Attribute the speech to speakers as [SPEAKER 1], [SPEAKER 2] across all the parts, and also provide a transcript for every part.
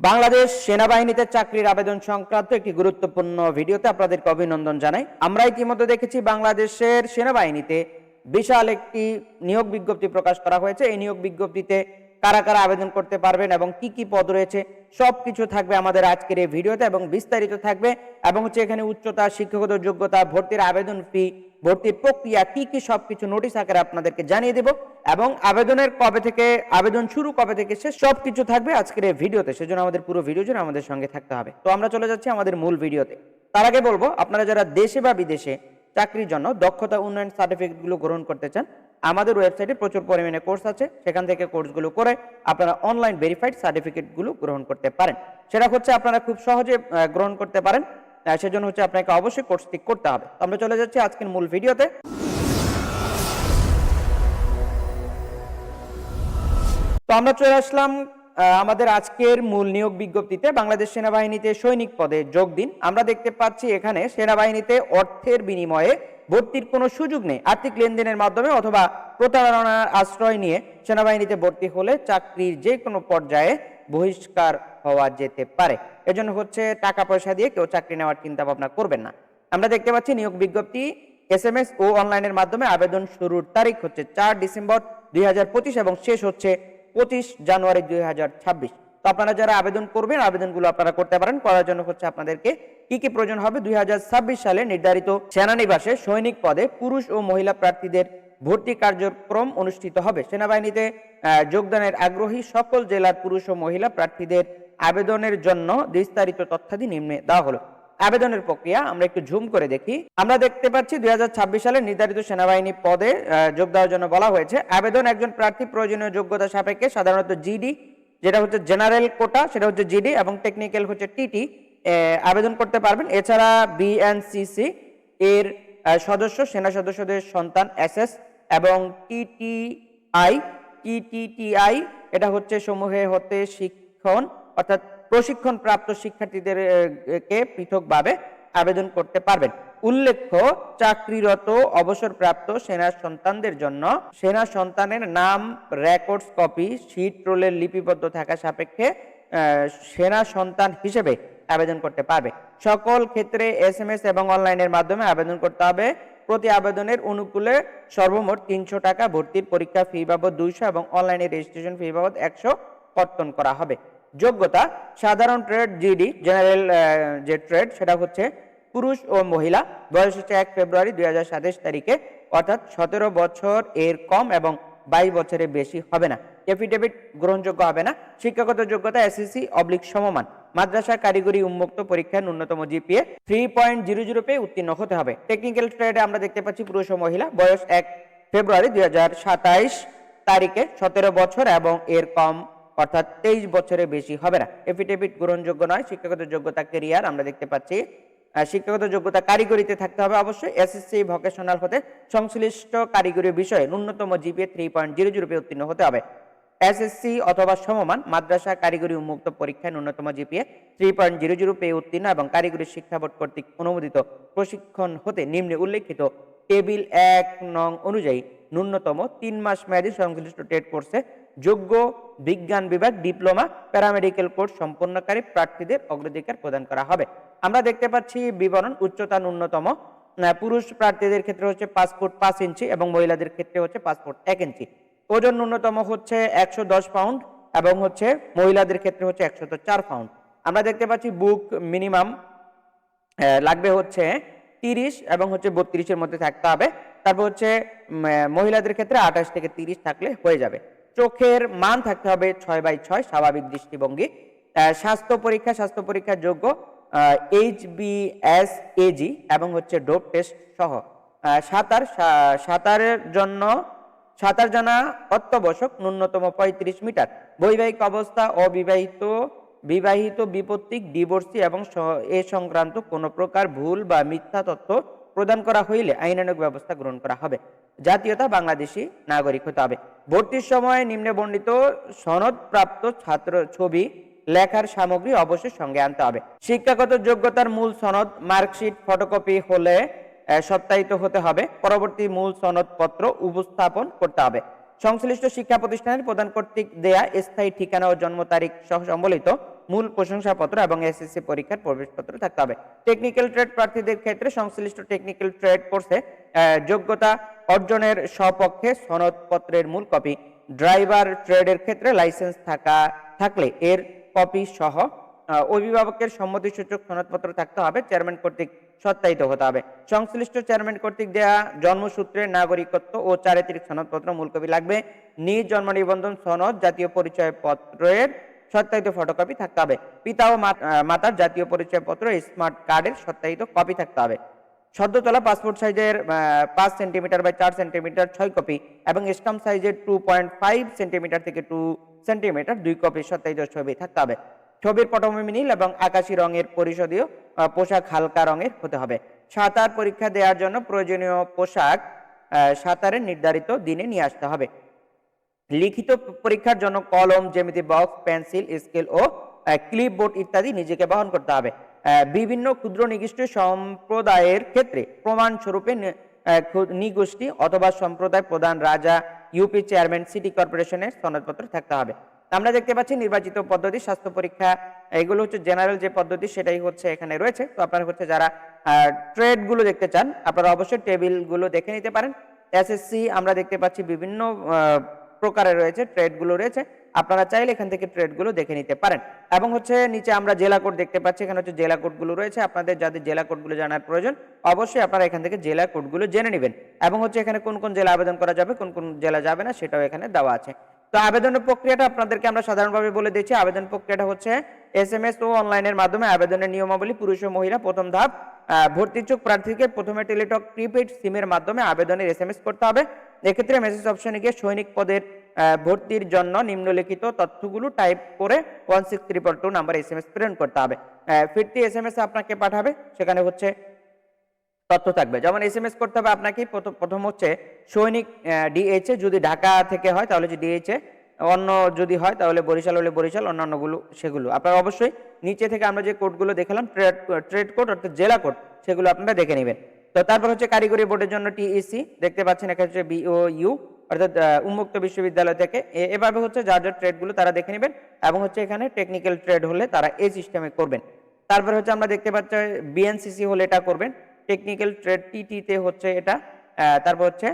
[SPEAKER 1] বাংলাদেশ সেনাবাহিনীতে চাকরির আবেদন সংক্রান্ত একটি গুরুত্বপূর্ণ ভিডিওতে আপনাদেরকে অভিনন্দন জানাই। আমরা ইতিমধ্যে দেখেছি বাংলাদেশের সেনাবাহিনীতে বিশাল একটি নিয়োগ বিজ্ঞপ্তি প্রকাশ করা হয়েছে। এই নিয়োগ বিজ্ঞপ্তিতে কারা কারা আবেদন করতে পারবেন এবং কি কি পদ রয়েছে সব কিছু থাকবে আমাদের আজকের এই ভিডিওতে এবং বিস্তারিত থাকবে এবং হচ্ছে এখানে উচ্চতা, শিক্ষাগত যোগ্যতা, ভর্তির আবেদন ফি ভর্তির প্রক্রিয়া, কি কি সবকিছু নোটিশ আকারে আপনাদেরকে জানিয়ে দেব এবং আবেদনের কবে থেকে, আবেদন শুরু কবে থেকে শেষ, সবকিছু থাকবে আজকের এই ভিডিওতে। সেজন্য আমাদের পুরো ভিডিও জুড়ে আমাদের সঙ্গে থাকতে হবে। তো আমরা চলে যাচ্ছি আমাদের মূল ভিডিওতে। তার আগে বলব, আপনারা যারা দেশে বা বিদেশে চাকরির জন্য দক্ষতা উন্নয়ন সার্টিফিকেটগুলো গ্রহণ করতে চান আমাদের ওয়েবসাইটে প্রচুর পরিমাণে কোর্স আছে, সেখান থেকে কোর্সগুলো করে আপনারা অনলাইন ভেরিফাইড সার্টিফিকেটগুলো গ্রহণ করতে পারেন। সেটা হচ্ছে আপনারা খুব সহজে গ্রহণ করতে পারেন। সেজন্য হচ্ছে আপনাকে অবশ্যই কোর্সটি করতে হবে। আমরা চলে যাচ্ছি আজকের মূল ভিডিওতে। তো আমরা চলে আসলাম আমাদের আজকের মূল নিয়োগ বিজ্ঞপ্তিতে বাংলাদেশ সেনাবাহিনীতে সৈনিক পদে যোগ দিন। আমরা দেখতে পাচ্ছি এখানে সেনাবাহিনীতে অর্থের বিনিময়ে ভর্তির কোনো সুযোগ নেই। আর্থিক লেনদেনের মাধ্যমে অথবা প্রতারণার আশ্রয় নিয়ে সেনাবাহিনীতে ভর্তি হলে চাকরির যে কোনো পর্যায়ে বহিষ্কার হওয়া যেতে পারে। এজন্য হচ্ছে টাকা পয়সা দিয়ে কেউ চাকরি নেওয়ার চিন্তা ভাবনা করবেন না। আমরা দেখতে পাচ্ছি নিয়োগ বিজ্ঞপ্তি এস এম এস ও অনলাইনের মাধ্যমে আবেদন শুরুর তারিখ হচ্ছে চার ডিসেম্বর দুই হাজার পঁচিশ এবং শেষ হচ্ছে পঁচিশ জানুয়ারি দুই তো আপনারা যারা আবেদন করবেন, আবেদনগুলো আপনারা করতে পারেন। করার জন্য হচ্ছে আপনাদেরকে কি কি প্রয়োজন হবে? দুই সালে নির্ধারিত সেনানিবাসে সৈনিক পদে পুরুষ ও মহিলা প্রার্থীদের ভর্তি কার্যক্রম অনুষ্ঠিত হবে। সেনাবাহিনীতে যোগদানের আগ্রহী সকল জেলার পুরুষ ও মহিলা প্রার্থীদের আবেদনের জন্য বিস্তারিত তথ্যাদি নিম্নে দেওয়া হলো। আবেদনের প্রক্রিয়া, আমরা একটু ঝুম করে দেখি। আমরা দেখতে পাচ্ছি দুই সালে নির্ধারিত সেনাবাহিনী পদে যোগ দেওয়ার জন্য বলা হয়েছে, আবেদন একজন প্রার্থী প্রয়োজনীয় যোগ্যতা সাপেক্ষে সাধারণত জিডি, যেটা হচ্ছে জেনারেল কোটা, সেটা হচ্ছে জিডি এবং টেকনিক্যাল হচ্ছে টিটি আবেদন করতে পারবেন। এছাড়া বিএনসিসি এর সদস্য, সেনা সদস্যদের সন্তান এসএস এবং টিটিআই, টিটিটিআই, এটা হচ্ছে সমূহে হতে শিক্ষণ, অর্থাৎ প্রশিক্ষণ প্রাপ্ত শিক্ষার্থীদের কে পৃথকভাবে আবেদন করতে পারবেন। উল্লেখ্য, চাকরিরত অবসরপ্রাপ্ত সেনা সন্তানদের জন্য সেনা সন্তানের নাম, রেকর্ডস কপি শীট রোলের লিপিবদ্ধ থাকা সাপেক্ষে সেনা সন্তান হিসেবে আবেদন করতে পারবে। সকল ক্ষেত্রে এস এম এস এবং অনলাইনের মাধ্যমে আবেদন করতে হবে। প্রতি আবেদনের অনুকূলে সর্বমোট তিনশো টাকা ভর্তির পরীক্ষা ফি বাবদ দুইশো এবং অনলাইনে রেজিস্ট্রেশন ফি বাবদ একশো কর্তন করা হবে। যোগ্যতা, সাধারণ ট্রেড জিডি জেনারেল যে ট্রেড সেটা হচ্ছে পুরুষ ও মহিলা। বয়স হচ্ছে এক ফেব্রুয়ারি দুই তারিখে, অর্থাৎ সতেরো বছর এর কম এবং বাইশ বছরের বেশি হবে না। এফিডেভিট গ্রহণযোগ্য হবে না। শিক্ষাগত যোগ্যতা এসএসসি অবলিক সমমান। মাদ্রাসা কারিগরি উন্মুক্ত পরীক্ষায় ন্যূনতম GPA three point zero zero পেয়ে উত্তীর্ণ হতে হবে। টেকনিক্যাল ট্রেডে আমরা দেখতে পাচ্ছি পুরুষ ও মহিলা। বয়স এক ফেব্রুয়ারি দুই তারিখে, সতেরো বছর এবং এর কম অর্থাৎ তেইশ বছরের বেশি হবে না। এফিডেভিট গ্রহণযোগ্য নয়, শিক্ষাগত যোগ্যতা কেরিয়ার আমরা দেখতে পাচ্ছি। শিক্ষাগত যোগ্যতা কারিগরিতে থাকতে হবে অবশ্যই। এসএসসি ভোকেশনাল হতে সংশ্লিষ্ট কারিগরি বিষয়ে ন্যূনতম GPA three point zero zero উত্তীর্ণ হতে হবে। এসএসসি অথবা সমমান মাদ্রাসা কারিগরি উন্মুক্ত পরীক্ষায় ন্যূনতম GPA three point zero zero পেয়ে উত্তীর্ণ এবং কারিগরি শিক্ষা বোর্ড কর্তৃক অনুমোদিত প্রশিক্ষণ হতে নিম্নে উল্লেখিত টেবিল এক নং অনুযায়ী ন্যূনতম তিন মাস মেয়াদী সংশ্লিষ্ট টেট কোর্সে যোগ্য বিজ্ঞান বিভাগ, ডিপ্লোমা প্যারামেডিকেল কোর্স সম্পন্নকারী প্রার্থীদের অগ্রাধিকার প্রদান করা হবে। আমরা দেখতে পাচ্ছি বিবরণ উচ্চতা ন্যূনতম। পুরুষ প্রার্থীদের ক্ষেত্রে হচ্ছে পাঁচ পাঁচ ইঞ্চি এবং মহিলাদের ক্ষেত্রে হচ্ছে ফুট এক ইঞ্চি। ওজন ন্যূনতম হচ্ছে একশো দশ পাউন্ড এবং হচ্ছে মহিলাদের ক্ষেত্রে হচ্ছে একশত চার পাউন্ড। আমরা দেখতে পাচ্ছি বুক মিনিমাম লাগবে হচ্ছে তিরিশ এবং হচ্ছে বত্রিশের মধ্যে থাকতে হবে। তারপর হচ্ছে মহিলাদের ক্ষেত্রে আঠাশ থেকে তিরিশ থাকলে হয়ে যাবে। চোখের মান থাকতে হবে ছয় বাই ছয়, স্বাভাবিক দৃষ্টিভঙ্গি। স্বাস্থ্য পরীক্ষা, স্বাস্থ্য পরীক্ষার যোগ্য এইচ বি এস এজি এবং হচ্ছে ডোপ টেস্ট সহ। সাঁতার সাঁতারের জন্য, সাঁতার জানা অত্যাবশ্যক, ন্যূনতম পঁয়ত্রিশ মিটার। বৈবাহিক অবস্থা, অবিবাহিত, বিবাহিত, বিপত্তিক, ডিভোর্সি এবং এ সংক্রান্ত কোনো প্রকার ভুল বা মিথ্যা তথ্য প্রদান করা হইলে আইনানুগ ব্যবস্থা গ্রহণ করা হবে। জাতীয়তা বাংলাদেশি নাগরিক হতে হবে। ভর্তির সময় নিম্নে বর্ণিত সনদপ্রাপ্ত ছাত্র ছবি, লেখার সামগ্রী অবশ্যই সঙ্গে আনতে হবে। শিক্ষাগত যোগ্যতার মূল সনদ, মার্কশিট, ফটোকপি হলে সত্যায়িত হতে হবে। পরবর্তী মূল সনদপত্র উপস্থাপন করতে হবে। সংশ্লিষ্ট শিক্ষা প্রতিষ্ঠানের প্রধান কর্তৃক দেয়া স্থায়ী ঠিকানা ও জন্ম তারিখ সহ সম্বলিত মূল প্রশংসাপত্র এবং এসএসসি পরীক্ষার প্রবেশপত্র থাকতে হবে। টেকনিক্যাল ট্রেড প্রার্থীদের ক্ষেত্রে সংশ্লিষ্ট টেকনিক্যাল ট্রেড কোর্সে যোগ্যতা অর্জনের সপক্ষে সনদপত্রের মূল কপি। ড্রাইভার ট্রেডের ক্ষেত্রে লাইসেন্স থাকা, থাকলে এর কপি সহ অভিভাবকের সম্মতিসূচক সনদপত্র থাকতে হবে। চেয়ারম্যান কর্তৃক সত্যায়িত হতে হবে। সংশ্লিষ্ট চেয়ারম্যান কর্তৃক দেয়া জন্মসূত্রে নাগরিকত্ব ও চারিত্রিক সনদপত্র মূল কপি লাগবে। নিজ জন্ম নিবন্ধন সনদ, জাতীয় পরিচয় পত্রের সত্যায়িত ফটোকপি থাকতে হবে। পিতা ও মাতার জাতীয় পরিচয় পত্র স্মার্ট কার্ডের সত্যায়িত কপি থাকতে হবে। সদ্য তোলা পাসপোর্ট সাইজের পাঁচ সেন্টিমিটার বাই চার সেন্টিমিটার ছয় কপি এবং স্টাম্প সাইজের টু পয়েন্ট ফাইভ সেন্টিমিটার থেকে টু সেন্টিমিটার দুই কপি সত্যায়িত ছবি থাকতে হবে। ছবির পটভূমি নীল এবং আকাশি রঙের পরিষদীয় পোশাক হালকা রঙের হতে হবে। সাঁতার পরীক্ষা দেওয়ার জন্য প্রয়োজনীয় পোশাক সাঁতারের নির্ধারিত দিনে নিয়ে আসতে হবে। লিখিত পরীক্ষার জন্য কলম, জ্যামিতি বক্স পেন্সিল স্কেল ও ক্লিপবোর্ড ইত্যাদি নিজেকে বহন করতে হবে। বিভিন্ন ক্ষুদ্র নিগোষ্ঠী সম্প্রদায়ের ক্ষেত্রে প্রমাণ স্বরূপে নি- আহ, ক্ষু- নিগোষ্ঠী অথবা সম্প্রদায় প্রধান রাজা ইউপি চেয়ারম্যান সিটি কর্পোরেশনের সনদপত্র থাকতে হবে। আমরা দেখতে পাচ্ছি নির্বাচিত পদ্ধতি স্বাস্থ্য পরীক্ষা এগুলো হচ্ছে জেনারেল যে পদ্ধতি সেটাই হচ্ছে এখানে রয়েছে। তো আপনারা হচ্ছে যারা ট্রেডগুলো দেখতে চান আপনারা অবশ্যই টেবিলগুলো দেখে নিতে পারেন। এসএসসি আমরা দেখতে পাচ্ছি বিভিন্ন প্রকারে রয়েছে ট্রেডগুলো রয়েছে। আপনারা চাইলে এখান থেকে ট্রেডগুলো দেখে নিতে পারেন। এবং হচ্ছে নিচে আমরা জেলা কোড দেখতে পাচ্ছি, এখানে হচ্ছে জেলা কোডগুলো রয়েছে। আপনাদের যাদের জেলা কোডগুলো জানার প্রয়োজন, অবশ্যই আপনারা এখান থেকে জেলা কোডগুলো জেনে নেবেন। এবং হচ্ছে এখানে কোন কোন জেলা আবেদন করা যাবে, কোন কোন জেলা যাবে না, সেটাও এখানে দেওয়া আছে। তো আবেদনের প্রক্রিয়াটা আপনাদেরকে আমরা সাধারণভাবে বলে দিচ্ছি আবেদন প্রক্রিয়াটা হচ্ছে এস এম এস ও অনলাইনের মাধ্যমে আবেদনের নিয়মাবলী, পুরুষ ও মহিলা, প্রথম ধাপ ভর্তিচ্ছুক প্রার্থীকে প্রথমে টেলিটক প্রিপেড সিমের মাধ্যমে আবেদনের এস এম এস করতে হবে। এক্ষেত্রে মেসেজ অপশনে গিয়ে সৈনিক পদের ভর্তির জন্য নিম্নলিখিত তথ্যগুলো টাইপ করে one six triple two number S M S প্রেরণ করতে হবে। ফিরতি এস এম এস আপনাকে পাঠাবে, সেখানে হচ্ছে তথ্য থাকবে। যেমন এস এম এস করতে হবে আপনাকে, প্রথম- হচ্ছে সৈনিক ডিএইচএ যদি ঢাকা থেকে হয়, তাহলে যে ডিএইচএ অন্য যদি হয়, তাহলে বরিশাল হলে বরিশাল, অন্যান্যগুলো সেগুলো। আপনারা অবশ্যই নিচে থেকে আমরা যে কোডগুলো দেখালাম ট্রেড ট্রেড কোড অর্থাৎ জেলা কোড সেগুলো আপনারা দেখে নেবেন। তো তারপর হচ্ছে কারিগরি বোর্ডের জন্য টিইসি, দেখতে পাচ্ছেন এখানে হচ্ছে বিও ইউ, অর্থাৎ উন্মুক্ত বিশ্ববিদ্যালয় থেকে। এভাবে হচ্ছে যার যার ট্রেডগুলো তারা দেখে নেবেন এবং হচ্ছে এখানে টেকনিক্যাল ট্রেড হলে তারা এই সিস্টেমে করবেন। তারপর হচ্ছে আমরা দেখতে পাচ্ছি বিএনসিসি হলে এটা করবেন। টেকনিক্যাল ট্রেড টিটিতে হচ্ছে এটা তারপর হচ্ছে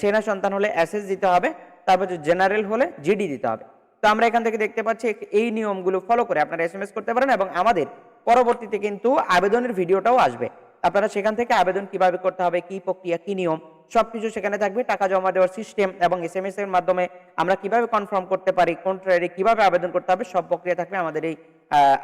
[SPEAKER 1] সেনা সন্তান হলে এসএস দিতে হবে, তারপর হচ্ছে জেনারেল হলে জিডি দিতে হবে। তো আমরা এখান থেকে দেখতে পাচ্ছি এই নিয়মগুলো ফলো করে আপনারা এস করতে পারেন এবং আমাদের পরবর্তীতে কিন্তু আবেদনের ভিডিওটাও আসবে। আপনারা সেখান থেকে আবেদন কীভাবে করতে হবে, কি প্রক্রিয়া, কি নিয়ম, সবকিছু সেখানে থাকবে। টাকা জমা দেওয়ার সিস্টেম এবং এস এসএমএস এর মাধ্যমে আমরা কীভাবে কনফার্ম করতে পারি, কোন ট্রেডে কীভাবে আবেদন করতে হবে, সব প্রক্রিয়া থাকবে আমাদের এই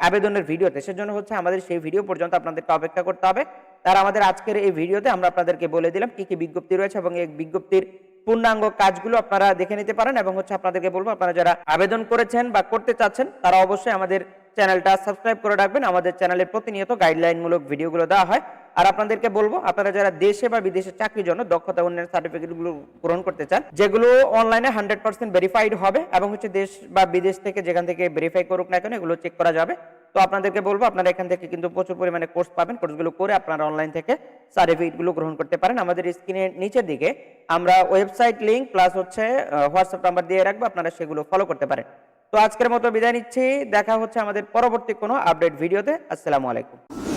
[SPEAKER 1] আবেদনের ভিডিওতে। সেজন্য হচ্ছে আমাদের সেই ভিডিও পর্যন্ত আপনাদেরকে অপেক্ষা করতে হবে। তার আমাদের আজকের এই ভিডিওতে আমরা আপনাদেরকে বলে দিলাম কি কি বিজ্ঞপ্তি রয়েছে এবং এই বিজ্ঞপ্তির পূর্ণাঙ্গ কাজগুলো আপনারা দেখে নিতে পারেন এবং হচ্ছে আপনাদেরকে বলব, আপনারা যারা আবেদন করেছেন বা করতে চাচ্ছেন, তারা অবশ্যই আমাদের চ্যানেলটা সাবস্ক্রাইব করে রাখবেন। আমাদের চ্যানেলের প্রতিনিয়ত গাইডলাইনমূলক ভিডিওগুলো দেওয়া হয়। আর আপনাদেরকে বলব, আপনারা যারা দেশে বা বিদেশে চাকরির জন্য দক্ষতা উন্নয়ন সার্টিফিকেটগুলো গ্রহণ করতে চান, যেগুলো অনলাইনে হান্ড্রেড পার্সেন্ট ভেরিফাইড হবে এবং হচ্ছে দেশ বা বিদেশ থেকে যেখান থেকে ভেরিফাই করুক না কেন এগুলো চেক করা যাবে। তো আপনাদেরকে বলব, আপনারা এখান থেকে কিন্তু প্রচুর পরিমাণে কোর্স পাবেন। কোর্সগুলো করে আপনারা অনলাইন থেকে সার্টিফিকেটগুলো গ্রহণ করতে পারেন। আমাদের স্ক্রিনের নিচের দিকে আমরা ওয়েবসাইট লিঙ্ক প্লাস হচ্ছে হোয়াটসঅ্যাপ নাম্বার দিয়ে রাখব, আপনারা সেগুলো ফলো করতে পারেন। তো আজকের মতো বিদায় নিচ্ছি। দেখা হচ্ছে আমাদের পরবর্তী কোনো আপডেট ভিডিওতে আসসালামু আলাইকুম।